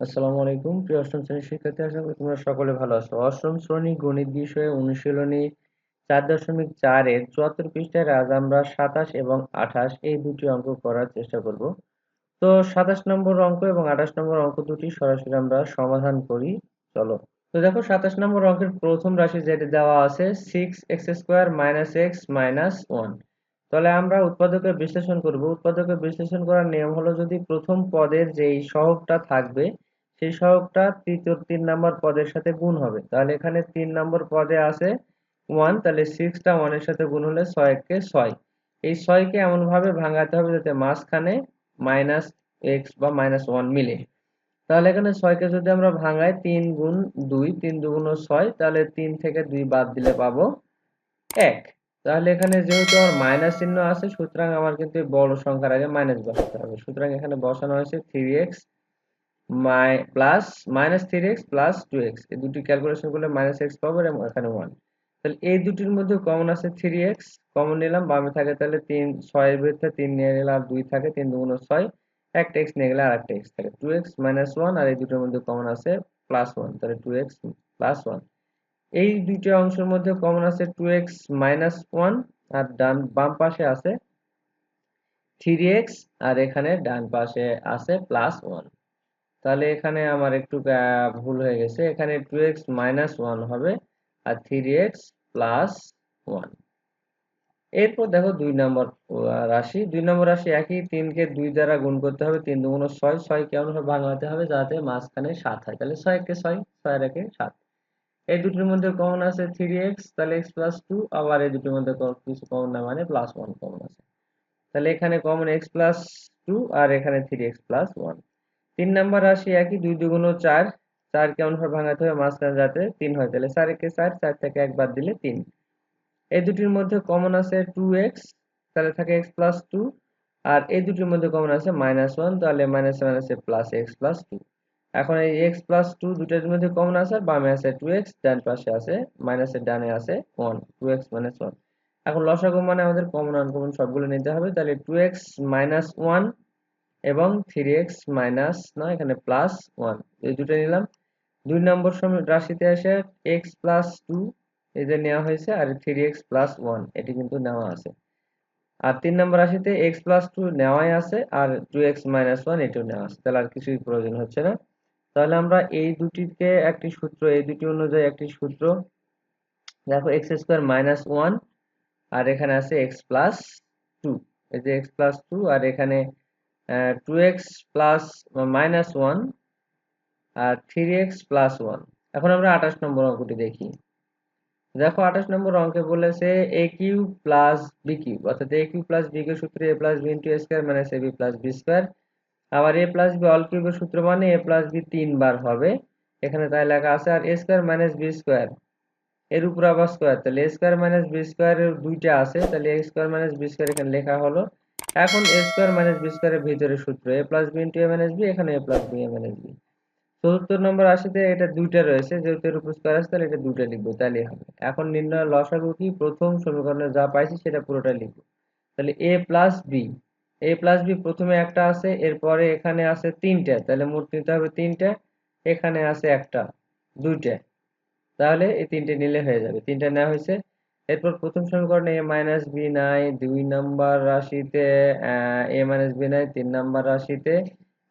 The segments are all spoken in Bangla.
আসসালামু আলাইকুম। প্রিয় অষ্টম শ্রেণির শিক্ষার্থী, আশা করি তোমরা সকলে ভালো আছো। অষ্টম শ্রেণি গণিত বিষয়ে অনুশীলনী চার দশমিক চারের চুয়াত্তর পৃষ্ঠায় আজ আমরা সাতাশ এবং আঠাশ এই দুটি অঙ্ক করার চেষ্টা করব। তো সাতাশ নম্বর অঙ্ক এবং আঠাশ নম্বর অঙ্ক দুটি সরাসরি আমরা সমাধান করি। চলো। তো দেখো, সাতাশ নম্বর অঙ্কের প্রথম রাশি যেটা দেওয়া আছে six X square minus X minus one তাহলে আমরা উৎপাদকের বিশ্লেষণ করব। উৎপাদকের বিশ্লেষণ করার নিয়ম হলো, যদি প্রথম পদের যেই সহগটা থাকবে সেই সহগটা তৃতীয় তিন নম্বর পদের সাথে গুণ হবে। তাহলে এখানে তিন নম্বর পদে আছে ওয়ান তাহলে সিক্সটা ওয়ানের সাথে গুণ হলে ছয়কে ছয়। এই ছয়কে এমনভাবে ভাঙাতে হবে যাতে মাঝখানে মাইনাস এক্স বা মাইনাস ওয়ান মিলে। তাহলে এখানে ছয়কে যদি আমরা ভাঙাই তিন গুণ দুই, তিন দুগুণ ছয়, তাহলে তিন থেকে দুই বাদ দিলে পাবো এক। তাহলে এখানে যেহেতু আমার মাইনাস চিহ্ন আছে, সুতরাং আমার কিন্তু বড় সংখ্যার আগে মাইনাস বসাতে হবে। সুতরাং এখানে বসানো হয়েছে থ্রি এক্স মাই plus minus three X plus two X এই দুটি ক্যালকুলেশন করলে মাইনাস এক্স পাবো এবং এখানে ওয়ান তাহলে এই দুটির মধ্যে কমন আছে থ্রি এক্স কমন নিলাম, বামে থাকে তাহলে তিন, ছয়ের বিরুদ্ধে তিন নিয়ে গেলে আর দুই থাকে, তিন দুগুণ ছয়। একটা এক্স নিয়ে গেলে আর একটা এক্স থাকে। টু এক্স মাইনাস ওয়ান আর এই দুটোর মধ্যে কমন আছে প্লাস ওয়ান তাহলে টু এক্স প্লাস ওয়ান এই দুটো অংশের মধ্যে কমন আছে টু এক্স মাইনাস ওয়ান আর ডান, বাম পাশে আছে থ্রি এক্স আর এখানে ডান পাশে আছে প্লাস ওয়ান তাহলে এখানে আমার একটু ভুল হয়ে গেছে। এখানে টু এক্স মাইনাস ওয়ান হবে আর থ্রি এক্স প্লাস ওয়ান এরপর দেখো দুই নম্বর রাশি। দুই নম্বর রাশি একই তিনকে দুই দ্বারা গুণ করতে হবে, তিন দুগুণ ছয়। ছয় কেমন ভাঙাতে হবে, যাতে মাঝখানে সাত হয়। তাহলে ছয় কে ছয়? ছয় রেখে সাত। এই দুটির মধ্যে কমন আছে থ্রি এক্স তাহলে এক্স প্লাস টু আবার এই দুটির মধ্যে কিছু কমন না মানে প্লাস ওয়ান কমন আছে। তাহলে এখানে কমন এক্স প্লাস টু আর এখানে থ্রি এক্স প্লাস ওয়ান তিন নাম্বার রাশি একই, দুই দুগুণ চার। চার কেমন ভাবে ভাঙাতে হবে, মাঝখানে যাতে তিন হয়। তাহলে চার একে চার? চার থেকে একবার দিলে তিন। এই দুটির মধ্যে কমন আছে টু এক্স তাহলে থাকে এক্স প্লাস টু আর এই দুটির মধ্যে কমন আছে মাইনাস ওয়ান তাহলে মাইনাস মাইনাসে প্লাস এক্স প্লাস টু এখন এই এক্স প্লাস টু দুটার মধ্যে কমন আছে, বামে আছে টু এক্স ডান পাশে আছে মাইনাসের ডানে আছে one two X minus one এখন লসাগু মানে আমাদের কমন আনকমন সবগুলো নিতে হবে। তাহলে টু এক্স মাইনাস ওয়ান এবং থ্রি এক্স মাইনাস না, এখানে প্লাস ওয়ান এই দুটো নিলাম। দুই নম্বর রাশিতে আসে এক্স প্লাস টু যে নেওয়া হয়েছে, আর থ্রি এক্স প্লাস ওয়ান এটি কিন্তু নেওয়া আছে। আর তিন নম্বর রাশিতে এক্স প্লাস টু নেওয়াই আছে, আর টু এক্স মাইনাস ওয়ান এটিও নেওয়া আছে। তাহলে আর কিছুই প্রয়োজন হচ্ছে না। তাহলে আমরা এই দুটিকে একটি সূত্র, এই দুটি অনুযায়ী একটি সূত্র, দেখো এক্স স্কোয়ার মাইনাস ওয়ান আর এখানে আছে এক্স প্লাস টু এই যে এক্স প্লাস টু আর এখানে two X plus minus one আর থ্রি এক্স প্লাস ওয়ান এখন আমরা আঠাশ নম্বর অঙ্কটি দেখি। দেখো, আঠাশ নম্বর অঙ্কে বলেছে A Q plus B Q অর্থাৎ A Q plus B Q সূত্রে A plus B into A square minus A B plus B square আবার এ প্লাস বি অল কিউবের সূত্র মানে এ প্লাস বি তিনবার হবে। এখানে তাই লেখা আছে, আর A square minus B square এর উপর আবার স্কোয়ার তাহলে এ স্কোয়ার মাইনাস বি স্কোয়ারের দুইটা আছে। তাহলে A square minus B square এখানে লেখা হলো। এখন এ স্কোয়ার মাইনাস বি স্কোয়ারের ভিতরে সূত্র A plus B into A minus B এখানে A plus B A minus B চতুর্থ নম্বর রাশিতে এটা দুইটা রয়েছে, যেহেতু এর উপর স্কোয়ার আছে, তাহলে এটা দুইটা লিখব তাহলে হবে। এখন নির্ণয় লসাগু কি? প্রথম সমীকরণে যা পাইছি সেটা পুরোটা লিখব। তাহলে A plus B A plus B প্রথমে একটা আছে, এরপরে এখানে আছে তিনটা, তাহলে মোট নিতে হবে তিনটা, এখানে আছে একটা, দুইটা। তাহলে এই তিনটে নিলে হয়ে যাবে। তিনটা নেওয়া হয়েছে এরপর প্রথম সমীকরণে এ মাইনাস বি নাই দুই নাম্বার রাশিতে এ মাইনাস বি নাই তিন নাম্বার রাশিতে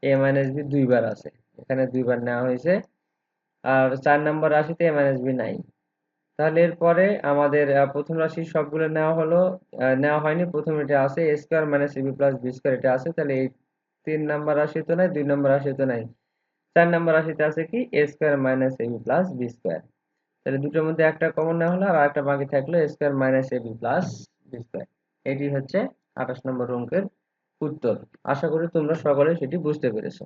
এ মাইনাস বি দুইবার আছে। এখানে দুইবার নেওয়া হয়েছে। আর চার নাম্বার রাশিতে এ মাইনাস বি নাই তাহলে এরপরে আমাদের প্রথম রাশি সবগুলো নেওয়া হলো নেওয়া হয়নি। প্রথম এটা আছে A square minus B plus B square এটা আছে। তাহলে এই তিন নাম্বার রাশি তো নাই, দুই নাম্বার রাশি তো নাই। চার নাম্বার রাশিতে আছে কি? A square minus A B plus B square তাহলে দুটোর মধ্যে একটা কমন নেওয়া হলো আর একটা বাকি থাকল square minus A B plus B square এটি হচ্ছে আঠাশ নম্বর অঙ্কের উত্তর। আশা করি তোমরা সকলে সেটি বুঝতে পেরেছ।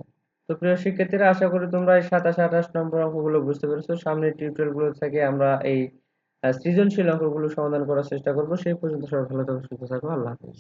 তো প্রিয় শিক্ষার্থীরা, আশা করি তোমরা এই সাতাশ আঠাশ নম্বর অঙ্কগুলো বুঝতে পেরেছ। সামনের টিউটোরিয়ালগুলো থেকে আমরা এই সৃজনশীল অঙ্কগুলো সমাধান করার চেষ্টা করব। সেই পর্যন্ত সবাই ভালো থাকো, সুস্থ থাকো। আল্লাহ হাফিজ।